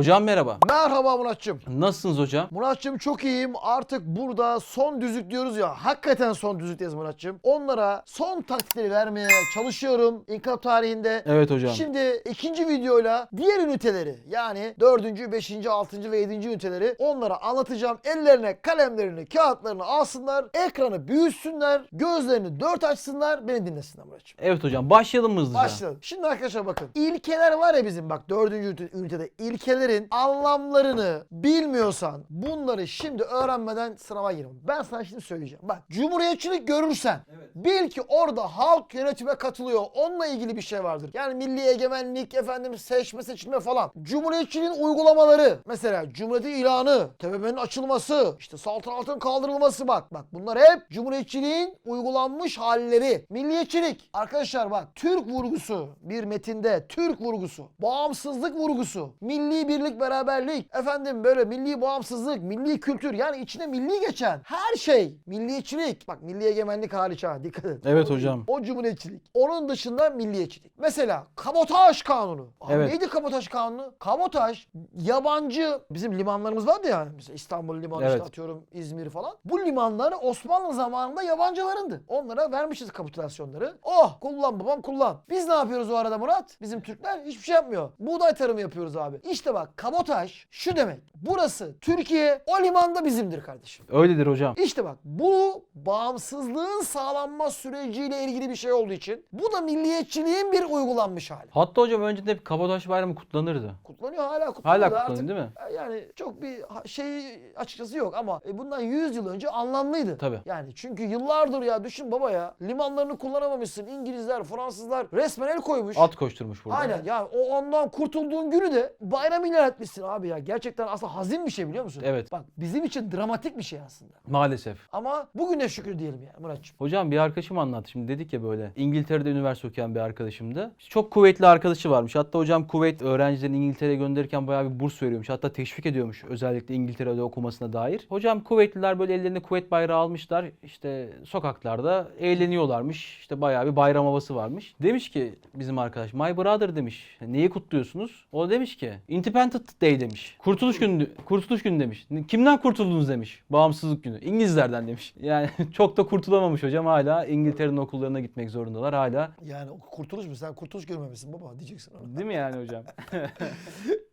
Hocam merhaba. Merhaba Muratçım. Nasılsınız hocam? Muratçım çok iyiyim. Artık burada son düzlük diyoruz ya. Hakikaten son düzlükteyiz Muratçım. Onlara son taktikleri vermeye çalışıyorum. İnkılap tarihinde. Evet hocam. Şimdi ikinci videoyla diğer üniteleri yani dördüncü, beşinci, altıncı ve yedinci üniteleri onlara anlatacağım. Ellerine kalemlerini, kağıtlarını alsınlar. Ekranı büyütsünler. Gözlerini dört açsınlar. Beni dinlesinler Muratçım. Evet hocam başlayalım mı hızlıca? Başlayalım. Şimdi arkadaşlar bakın. İlkeler var ya bizim bak dördüncü ünite- ünitede. İlkelerin anlamlarını bilmiyorsan bunları şimdi öğrenmeden sınava girme. Ben sana şimdi söyleyeceğim. Bak cumhuriyetçilik görürsen bil ki orada halk yönetime katılıyor. Onunla ilgili bir şey vardır. Yani milli egemenlik, efendim seçme seçilme falan. Cumhuriyetçiliğin uygulamaları. Mesela cumhuriyetin ilanı, TBMM'nin açılması, işte saltanatın kaldırılması bak. Bak bunlar hep cumhuriyetçiliğin uygulanmış halleri. Milliyetçilik. Arkadaşlar bak Türk vurgusu bir metinde Türk vurgusu, bağımsızlık vurgusu, milli birlik beraberlik, efendim böyle milli bağımsızlık, milli kültür yani içine milli geçen her şey milliyetçilik. Bak milli egemenlik hariç ha dikkat et. Evet O- hocam. O cumhuriyetçilik. Onun dışında milliyetçilik. Mesela kabotaj kanunu. Abi Evet. Neydi kabotaj kanunu? Kabotaj yabancı bizim limanlarımız vardı ya. Mesela İstanbul limanı işte Evet. atıyorum İzmir falan. Bu limanlar Osmanlı zamanında yabancılarındı. Onlara vermişiz kapitülasyonları. Oh kullan babam kullan. Biz ne yapıyoruz o arada Murat? Bizim Türkler hiçbir şey yapmıyor. Buğday tarımı yapıyoruz abi. İşte bak kabotaj şu demek. Burası Türkiye o limanda bizimdir kardeşim. Öyledir hocam. İşte bak bu bağımsızlığın sağlanma süreciyle ilgili bir şey olduğu için bu da milliyetçiliğin bir uygulanmış hali. Hatta hocam önceden hep kabataş bayramı kutlanırdı. Kutlanıyor hala kutlanıyor. Hala kutlanıyor değil mi? Yani çok bir şey açıkçası yok ama e, bundan 100 yıl önce anlamlıydı. Tabii. Yani çünkü yıllardır ya düşün baba ya limanlarını kullanamamışsın. İngilizler, Fransızlar resmen el koymuş. At koşturmuş burada. Aynen ya o ondan kurtulduğun günü de bayram ilan etmişsin abi ya. Gerçekten aslında hazin bir şey biliyor musun? Evet. Bak bizim için dramatik bir şey aslında. Maalesef. Ama bugüne şükür diyelim ya Muratçım. Hocam bir arkadaşım anlattı şimdi dedik ya böyle İngiltere'de üniversite okuyan bir arkadaşımdı. Çok kuvvetli arkadaşı varmış. Hatta hocam kuvvet öğrencilerini İngiltere'ye gönderirken bayağı bir burs veriyormuş. Hatta teşvik ediyormuş özellikle İngiltere'de okumasına dair. Hocam kuvvetliler böyle ellerinde kuvvet bayrağı almışlar. İşte sokaklarda eğleniyorlarmış. İşte bayağı bir bayram havası varmış. Demiş ki bizim arkadaş my brother demiş. Neyi kutluyorsunuz? O demiş ki Independent Day demiş. Kurtuluş günü, kurtuluş günü demiş. Kimden kurtuldunuz demiş. Bağımsızlık günü. İngilizlerden demiş. Yani çok da kurtulamamış hocam hala İngiltere'nin okullarına gitmek zorundalar hala. Yani kurtuluş mu? Sen kurtuluş görmemişsin baba diyeceksin. ona. Değil mi yani hocam?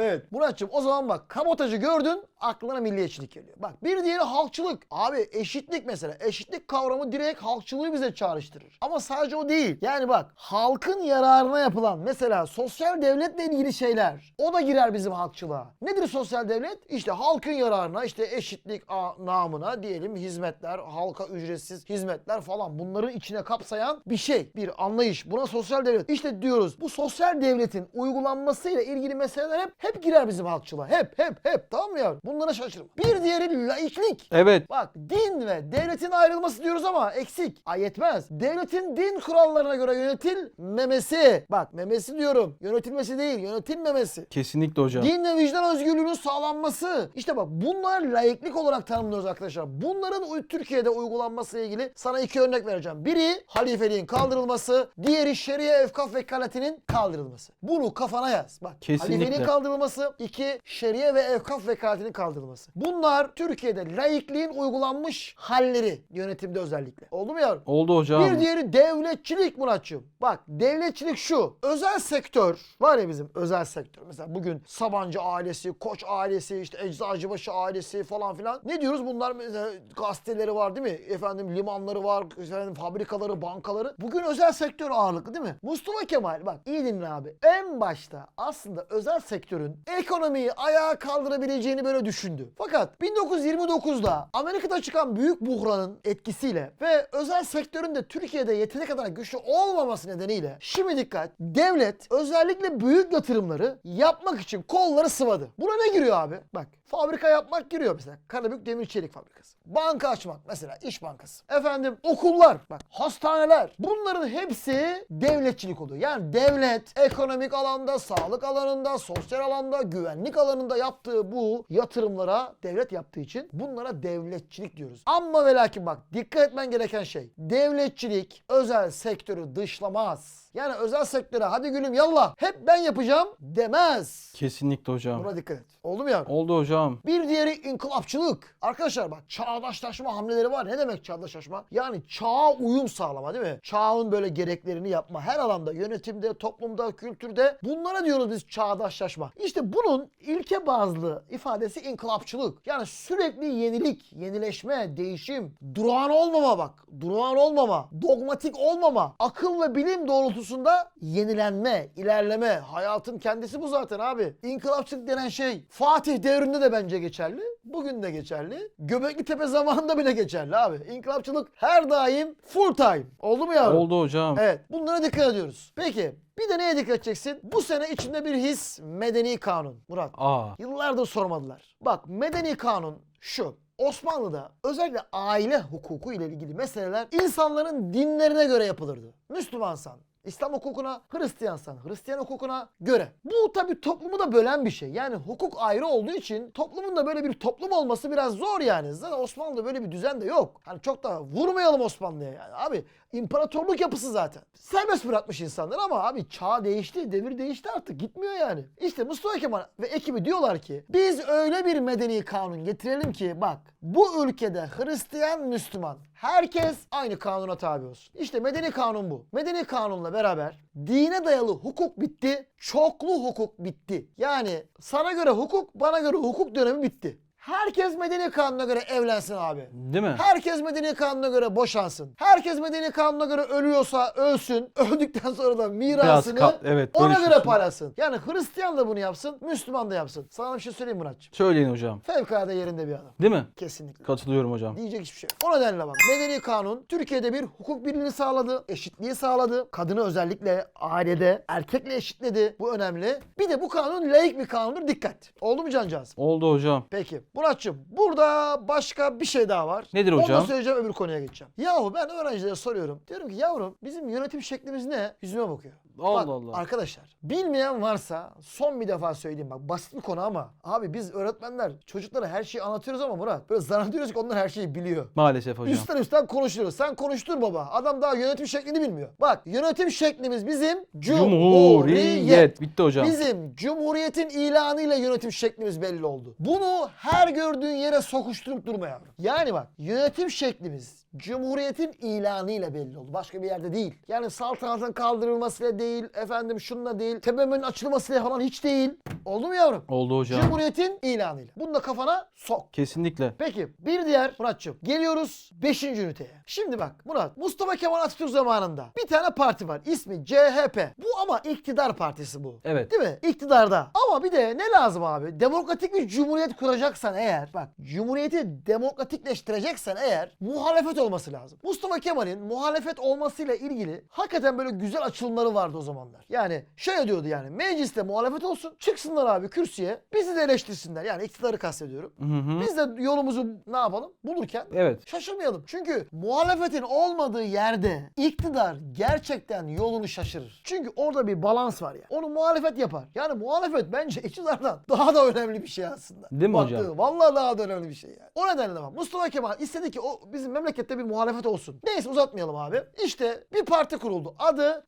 Evet Muratçım o zaman bak kabotajı gördün aklına milliyetçilik geliyor. Bak bir diğeri halkçılık. Abi eşitlik mesela. Eşitlik kavramı direkt halkçılığı bize çağrıştırır. Ama sadece o değil. Yani bak halkın yararına yapılan mesela sosyal devletle ilgili şeyler. O da girer bizim halkçılığa. Nedir sosyal devlet? İşte halkın yararına işte eşitlik namına diyelim hizmetler, halka ücretsiz hizmetler falan bunları içine kapsayan bir şey. Bir anlayış. Buna sosyal devlet. İşte diyoruz bu sosyal devletin uygulanmasıyla ilgili meseleler hep hep girer bizim halkçılığa. Hep hep hep tamam mı yavrum? Bunlara şaşırma. Bir diğeri laiklik. Evet. Bak din ve devletin ayrılması diyoruz ama eksik. Ay yetmez. Devletin din kurallarına göre yönetilmemesi. Bak memesi diyorum. Yönetilmesi değil yönetilmemesi. Kesinlikle hocam. Din ve vicdan özgürlüğünün sağlanması. İşte bak bunlar laiklik olarak tanımlıyoruz arkadaşlar. Bunların Türkiye'de uygulanması ile ilgili sana iki örnek vereceğim. Biri halifeliğin kaldırılması, diğeri şeriye evkaf vekaletinin kaldırılması. Bunu kafana yaz. Bak Kesinlikle. halifeliğin kaldırılması, iki şeriye ve evkaf vekaletinin kaldırılması. Bunlar Türkiye'de laikliğin uygulanmış halleri yönetimde özellikle. Oldu mu yavrum? Oldu hocam. Bir diğeri devletçilik Muratçım. Bak devletçilik şu. Özel sektör var ya bizim özel sektör. Mesela bugün Sabancı ailesi, Koç ailesi, işte Eczacıbaşı ailesi falan filan. Ne diyoruz? Bunlar mesela gazeteleri var değil mi? Efendim limanları var, efendim fabrikaları, bankaları. Bugün özel sektör ağırlıklı değil mi? Mustafa Kemal bak iyi dinle abi. En başta aslında özel sektörün ekonomiyi ayağa kaldırabileceğini böyle düşündü. Fakat 1929'da Amerika'da çıkan büyük buhranın etkisiyle ve özel sektörün de Türkiye'de yeteri kadar güçlü olmaması nedeniyle şimdi dikkat devlet özellikle büyük yatırımları yapmak için kolları sıvadı. Buna ne giriyor abi? Bak fabrika yapmak giriyor mesela. Karabük Demir Çelik Fabrikası. Banka açmak mesela İş Bankası. Efendim okullar bak hastaneler bunların hepsi devletçilik oluyor. Yani devlet ekonomik alanda, sağlık alanında, sosyal alanda, güvenlik alanında yaptığı bu yatırımlara devlet yaptığı için bunlara devletçilik diyoruz. Ama ve lakin bak dikkat etmen gereken şey devletçilik özel sektörü dışlamaz. Yani özel sektöre hadi gülüm yallah hep ben yapacağım demez. Kesinlikle hocam. Buna dikkat et. Oldu mu yavrum? Oldu hocam. Bir diğeri inkılapçılık. Arkadaşlar bak çağdaşlaşma hamleleri var. Ne demek çağdaşlaşma? Yani çağa uyum sağlama değil mi? Çağın böyle gereklerini yapma. Her alanda yönetimde, toplumda, kültürde bunlara diyoruz biz çağdaşlaşma. İşte bunun ilke bazlı ifadesi inkılapçılık. Yani sürekli yenilik, yenileşme, değişim, durağan olmama bak. Durağan olmama, dogmatik olmama, akıl ve bilim doğrultusunda yenilenme, ilerleme. Hayatın kendisi bu zaten abi. İnkılapçılık denen şey Fatih devrinde de bence geçerli. Bugün de geçerli. Göbekli Tepe zamanında bile geçerli abi. İnkılapçılık her daim full time. Oldu mu yavrum? Oldu hocam. Evet. Bunlara dikkat ediyoruz. Peki bir de neye dikkat edeceksin? Bu sene içinde bir his medeni kanun. Murat. Aa. Yıllardır sormadılar. Bak medeni kanun şu. Osmanlı'da özellikle aile hukuku ile ilgili meseleler insanların dinlerine göre yapılırdı. Müslümansan İslam hukukuna, Hristiyansan Hristiyan hukukuna göre. Bu tabi toplumu da bölen bir şey. Yani hukuk ayrı olduğu için toplumun da böyle bir toplum olması biraz zor yani. Zaten Osmanlı'da böyle bir düzen de yok. Hani çok da vurmayalım Osmanlı'ya yani. Abi imparatorluk yapısı zaten. Serbest bırakmış insanlar ama abi çağ değişti, devir değişti artık. Gitmiyor yani. İşte Mustafa Kemal ve ekibi diyorlar ki biz öyle bir medeni kanun getirelim ki bak bu ülkede Hristiyan, Müslüman herkes aynı kanuna tabi olsun. İşte medeni kanun bu. Medeni kanunla beraber dine dayalı hukuk bitti, çoklu hukuk bitti. Yani sana göre hukuk, bana göre hukuk dönemi bitti. Herkes medeni kanuna göre evlensin abi. Değil mi? Herkes medeni kanuna göre boşansın. Herkes medeni kanuna göre ölüyorsa ölsün. Öldükten sonra da mirasını Biraz evet, ona göre paylaşsın. Yani Hristiyan da bunu yapsın, Müslüman da yapsın. Sana bir şey söyleyeyim Muratçım. Söyleyin hocam. Fevkalade yerinde bir adam. Değil mi? Kesinlikle. Katılıyorum hocam. Diyecek hiçbir şey yok. O nedenle bak. Medeni kanun Türkiye'de bir hukuk birliğini sağladı. Eşitliği sağladı. Kadını özellikle ailede erkekle eşitledi. Bu önemli. Bir de bu kanun laik bir kanundur. Dikkat. Oldu mu cancağız? Oldu hocam. Peki Muratçım burada başka bir şey daha var. Nedir Onu da hocam? söyleyeceğim öbür konuya geçeceğim. Yahu ben öğrencilere soruyorum. Diyorum ki yavrum bizim yönetim şeklimiz ne? Yüzüme bakıyor. Allah Bak, Allah. Arkadaşlar bilmeyen varsa son bir defa söyleyeyim bak basit bir konu ama abi biz öğretmenler çocuklara her şeyi anlatıyoruz ama Murat böyle zannediyoruz ki onlar her şeyi biliyor. Maalesef hocam. Üstten üstten konuşuyoruz. Sen konuştur baba. Adam daha yönetim şeklini bilmiyor. Bak yönetim şeklimiz bizim cumhuriyet. Bitti hocam. Bizim cumhuriyetin ilanıyla yönetim şeklimiz belli oldu. Bunu her gördüğün yere sokuşturup durma yavrum. Yani bak yönetim şeklimiz cumhuriyetin ilanıyla belli oldu. Başka bir yerde değil. Yani saltanatın kaldırılmasıyla değil, efendim şununla değil, tebemenin açılmasıyla falan hiç değil. Oldu mu yavrum? Oldu hocam. Cumhuriyetin ilanıyla. Bunu da kafana sok. Kesinlikle. Peki bir diğer Muratçım geliyoruz 5. üniteye. Şimdi bak Murat Mustafa Kemal Atatürk zamanında bir tane parti var ismi CHP. Bu ama iktidar partisi bu. Evet. Değil mi? İktidarda. Ama bir de ne lazım abi? Demokratik bir cumhuriyet kuracaksan eğer bak cumhuriyeti demokratikleştireceksen eğer muhalefet olması lazım. Mustafa Kemal'in muhalefet olmasıyla ilgili hakikaten böyle güzel açılımları vardı o zamanlar. Yani şöyle diyordu yani mecliste muhalefet olsun çıksınlar abi kürsüye bizi de eleştirsinler. Yani iktidarı kastediyorum. Hı hı. Biz de yolumuzu ne yapalım? Bulurken Evet. şaşırmayalım. Çünkü muhalefetin olmadığı yerde iktidar gerçekten yolunu şaşırır. Çünkü orada bir balans var ya. Onu muhalefet yapar. Yani muhalefet bence iktidardan daha da önemli bir şey aslında. Değil mi Baktığı, hocam? Vallahi daha da önemli bir şey yani. O nedenle bak Mustafa Kemal istedi ki o bizim memlekette bir muhalefet olsun. Neyse uzatmayalım abi. İşte bir parti kuruldu. Adı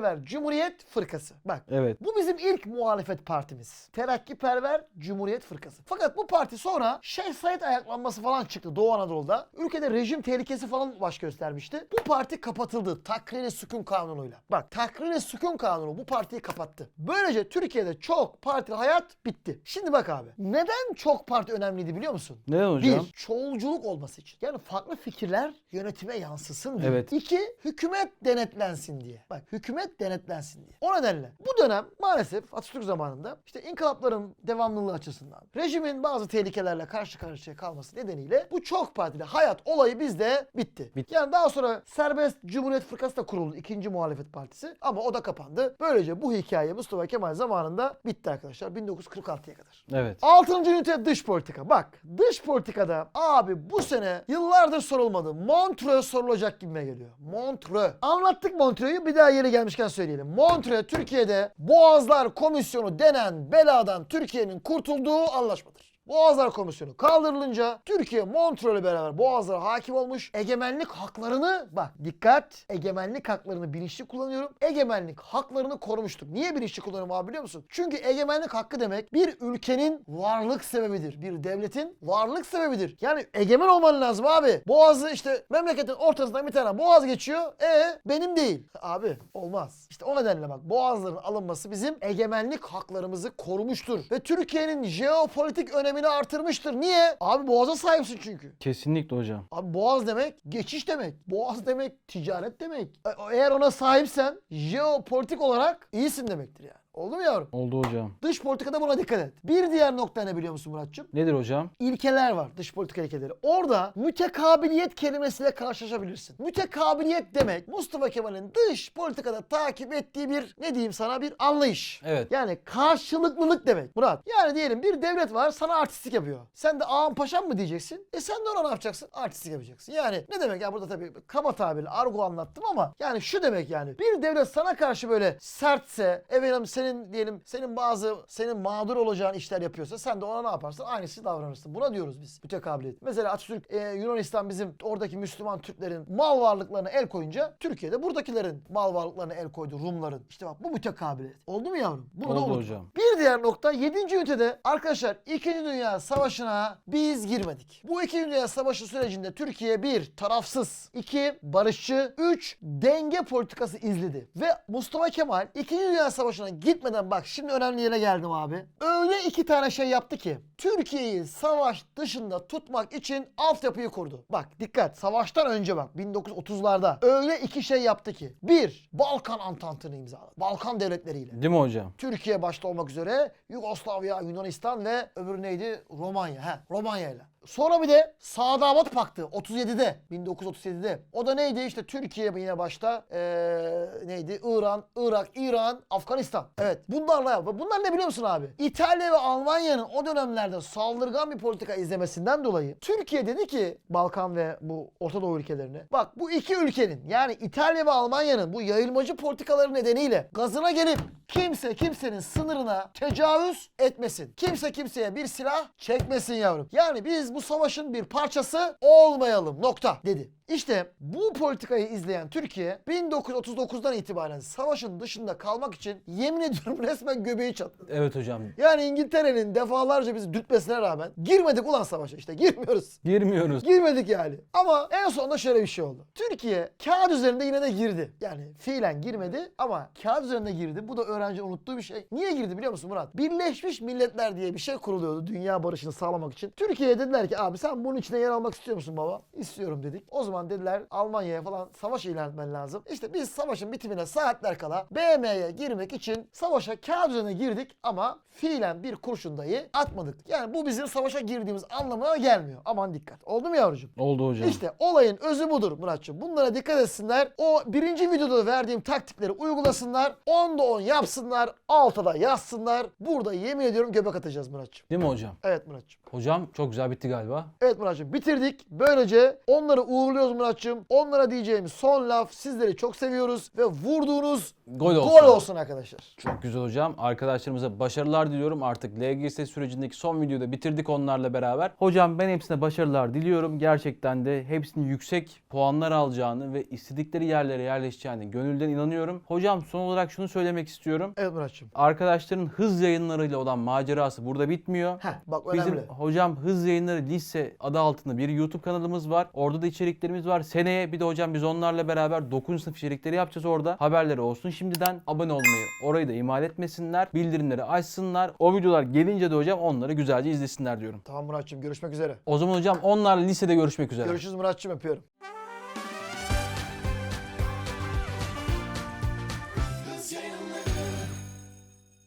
Terakkiperver Cumhuriyet Fırkası. Bak Evet. bu bizim ilk muhalefet partimiz. Terakkiperver Cumhuriyet Fırkası. Fakat bu parti sonra Şeyh Said ayaklanması falan çıktı Doğu Anadolu'da. Ülkede rejim tehlikesi falan baş göstermişti. Bu parti kapatıldı Takriri Sükun Kanunu'yla. Bak Takriri Sükun Kanunu bu partiyi kapattı. Böylece Türkiye'de çok partili hayat bitti. Şimdi bak abi. Neden çok parti önemliydi biliyor musun? Neden hocam? Bir, çoğulculuk olması için. Yani farklı fikirler yönetime yansısın diye. Evet. İki, hükümet denetlensin diye. Bak hükümet denetlensin diye. O nedenle bu dönem maalesef Atatürk zamanında işte inkılapların devamlılığı açısından rejimin bazı tehlikelerle karşı karşıya kalması nedeniyle bu çok partili hayat olayı bizde bitti. Bitti. Yani daha sonra Serbest Cumhuriyet Fırkası da kuruldu. ikinci muhalefet partisi. Ama o da kapandı. Böylece bu hikaye Mustafa Kemal zamanında bitti arkadaşlar. 1946'ya kadar. Evet. Altıncı ünite dış politika. Bak dış politikada abi bu sene yıllardır sorulmadı. Montreux sorulacak gibime geliyor. Montreux. Anlattık Montreux'u bir daha yeri gelmişken söyleyelim. Montreux Türkiye'de Boğazlar Komisyonu denen beladan Türkiye'nin kurtulduğu anlaşmadır. Boğazlar Komisyonu kaldırılınca Türkiye Montreux'le beraber Boğazlara hakim olmuş. Egemenlik haklarını bak dikkat egemenlik haklarını bilinçli kullanıyorum. Egemenlik haklarını korumuştur. Niye bilinçli kullanıyorum abi biliyor musun? Çünkü egemenlik hakkı demek bir ülkenin varlık sebebidir. Bir devletin varlık sebebidir. Yani egemen olman lazım abi. Boğazı işte memleketin ortasından bir tane boğaz geçiyor. E benim değil. Abi olmaz. İşte o nedenle bak boğazların alınması bizim egemenlik haklarımızı korumuştur. Ve Türkiye'nin jeopolitik önemini artırmıştır. Niye? Abi boğaza sahipsin çünkü. Kesinlikle hocam. Abi boğaz demek geçiş demek. Boğaz demek ticaret demek. E- Eğer ona sahipsen jeopolitik olarak iyisin demektir yani. Oldu mu yavrum? Oldu hocam. Dış politikada buna dikkat et. Bir diğer nokta ne biliyor musun Muratçım? Nedir hocam? İlkeler var dış politika ilkeleri. Orada mütekabiliyet kelimesiyle karşılaşabilirsin. Mütekabiliyet demek Mustafa Kemal'in dış politikada takip ettiği bir ne diyeyim sana bir anlayış. Evet. Yani karşılıklılık demek Murat. Yani diyelim bir devlet var sana artistik yapıyor. Sen de ağam paşam mı diyeceksin? E sen de ona ne yapacaksın? Artistik yapacaksın. Yani ne demek ya burada tabii kaba tabirle argo anlattım ama yani şu demek yani. Bir devlet sana karşı böyle sertse efendim senin diyelim senin bazı senin mağdur olacağın işler yapıyorsa sen de ona ne yaparsın? Aynısı davranırsın. Buna diyoruz biz mütekabiliyet. Mesela Atatürk e, Yunanistan bizim oradaki Müslüman Türklerin mal varlıklarına el koyunca Türkiye'de buradakilerin mal varlıklarına el koydu Rumların. İşte bak bu mütekabiliyet. Oldu mu yavrum? Bunu da Oldu unutma. hocam. Bir diğer nokta 7. ünitede arkadaşlar 2. Dünya Savaşı'na biz girmedik. Bu 2. Dünya Savaşı sürecinde Türkiye bir tarafsız, iki barışçı, üç denge politikası izledi. Ve Mustafa Kemal 2. Dünya Savaşı'na gitmeden bak şimdi önemli yere geldim abi. Öyle iki tane şey yaptı ki Türkiye'yi savaş dışında tutmak için altyapıyı kurdu. Bak dikkat savaştan önce bak 1930'larda öyle iki şey yaptı ki. Bir Balkan Antantı'nı imzaladı. Balkan devletleriyle. Değil mi hocam? Türkiye başta olmak üzere Yugoslavya, Yunanistan ve öbürü neydi? Romanya. He, Romanya ile. Sonra bir de Sadamat Paktı 37'de 1937'de. O da neydi? İşte Türkiye yine başta eee, neydi? İran, Irak, İran, Afganistan. Evet. Bunlarla yaptı. Bunlar ne biliyor musun abi? İtalya ve Almanya'nın o dönemlerde saldırgan bir politika izlemesinden dolayı Türkiye dedi ki Balkan ve bu Orta Doğu ülkelerine. Bak bu iki ülkenin yani İtalya ve Almanya'nın bu yayılmacı politikaları nedeniyle gazına gelip kimse kimsenin sınırına tecavüz etmesin. Kimse kimseye bir silah çekmesin yavrum. Yani biz bu savaşın bir parçası olmayalım nokta dedi. İşte bu politikayı izleyen Türkiye 1939'dan itibaren savaşın dışında kalmak için yemin ediyorum resmen göbeği çatladı. Evet hocam. Yani İngiltere'nin defalarca bizi dürtmesine rağmen girmedik ulan savaşa işte girmiyoruz. Girmiyoruz. Girmedik yani. Ama en sonunda şöyle bir şey oldu. Türkiye kağıt üzerinde yine de girdi. Yani fiilen girmedi ama kağıt üzerinde girdi. Bu da öğrenci unuttuğu bir şey. Niye girdi biliyor musun Murat? Birleşmiş Milletler diye bir şey kuruluyordu dünya barışını sağlamak için. Türkiye'ye dediler ki abi sen bunun içine yer almak istiyor musun baba? İstiyorum dedik. O zaman dediler Almanya'ya falan savaş ilan etmen lazım. İşte biz savaşın bitimine saatler kala BM'ye girmek için savaşa kağıt üzerine girdik ama fiilen bir kurşun dahi atmadık. Yani bu bizim savaşa girdiğimiz anlamına gelmiyor. Aman dikkat. Oldu mu yavrucuğum? Oldu hocam. İşte olayın özü budur Muratçım. Bunlara dikkat etsinler. O birinci videoda verdiğim taktikleri uygulasınlar. 10'da 10 yapsınlar. 6'da yazsınlar. Burada yemin ediyorum göbek atacağız Muratçım. Değil mi hocam? Evet Muratçım. Hocam çok güzel bitti galiba. Evet Muratçım bitirdik. Böylece onları uğurluyoruz Muratçım. Onlara diyeceğim son laf sizleri çok seviyoruz ve vurduğunuz Gol olsun. gol olsun arkadaşlar. Çok güzel hocam. Arkadaşlarımıza başarılar diliyorum. Artık LGS sürecindeki son videoda bitirdik onlarla beraber. Hocam ben hepsine başarılar diliyorum. Gerçekten de hepsinin yüksek puanlar alacağını ve istedikleri yerlere yerleşeceğini gönülden inanıyorum. Hocam son olarak şunu söylemek istiyorum. Evet Muratçım. Arkadaşların hız yayınlarıyla olan macerası burada bitmiyor. Heh bak Bizim önemli. Hocam Hız Yayınları Lise adı altında bir YouTube kanalımız var. Orada da içeriklerimiz var. Seneye bir de hocam biz onlarla beraber 9. sınıf içerikleri yapacağız orada. Haberleri olsun. Şimdiden abone olmayı orayı da ihmal etmesinler. Bildirimleri açsınlar. O videolar gelince de hocam onları güzelce izlesinler diyorum. Tamam Muratçım görüşmek üzere. O zaman hocam onlarla lisede görüşmek üzere. Görüşürüz Muratçım öpüyorum.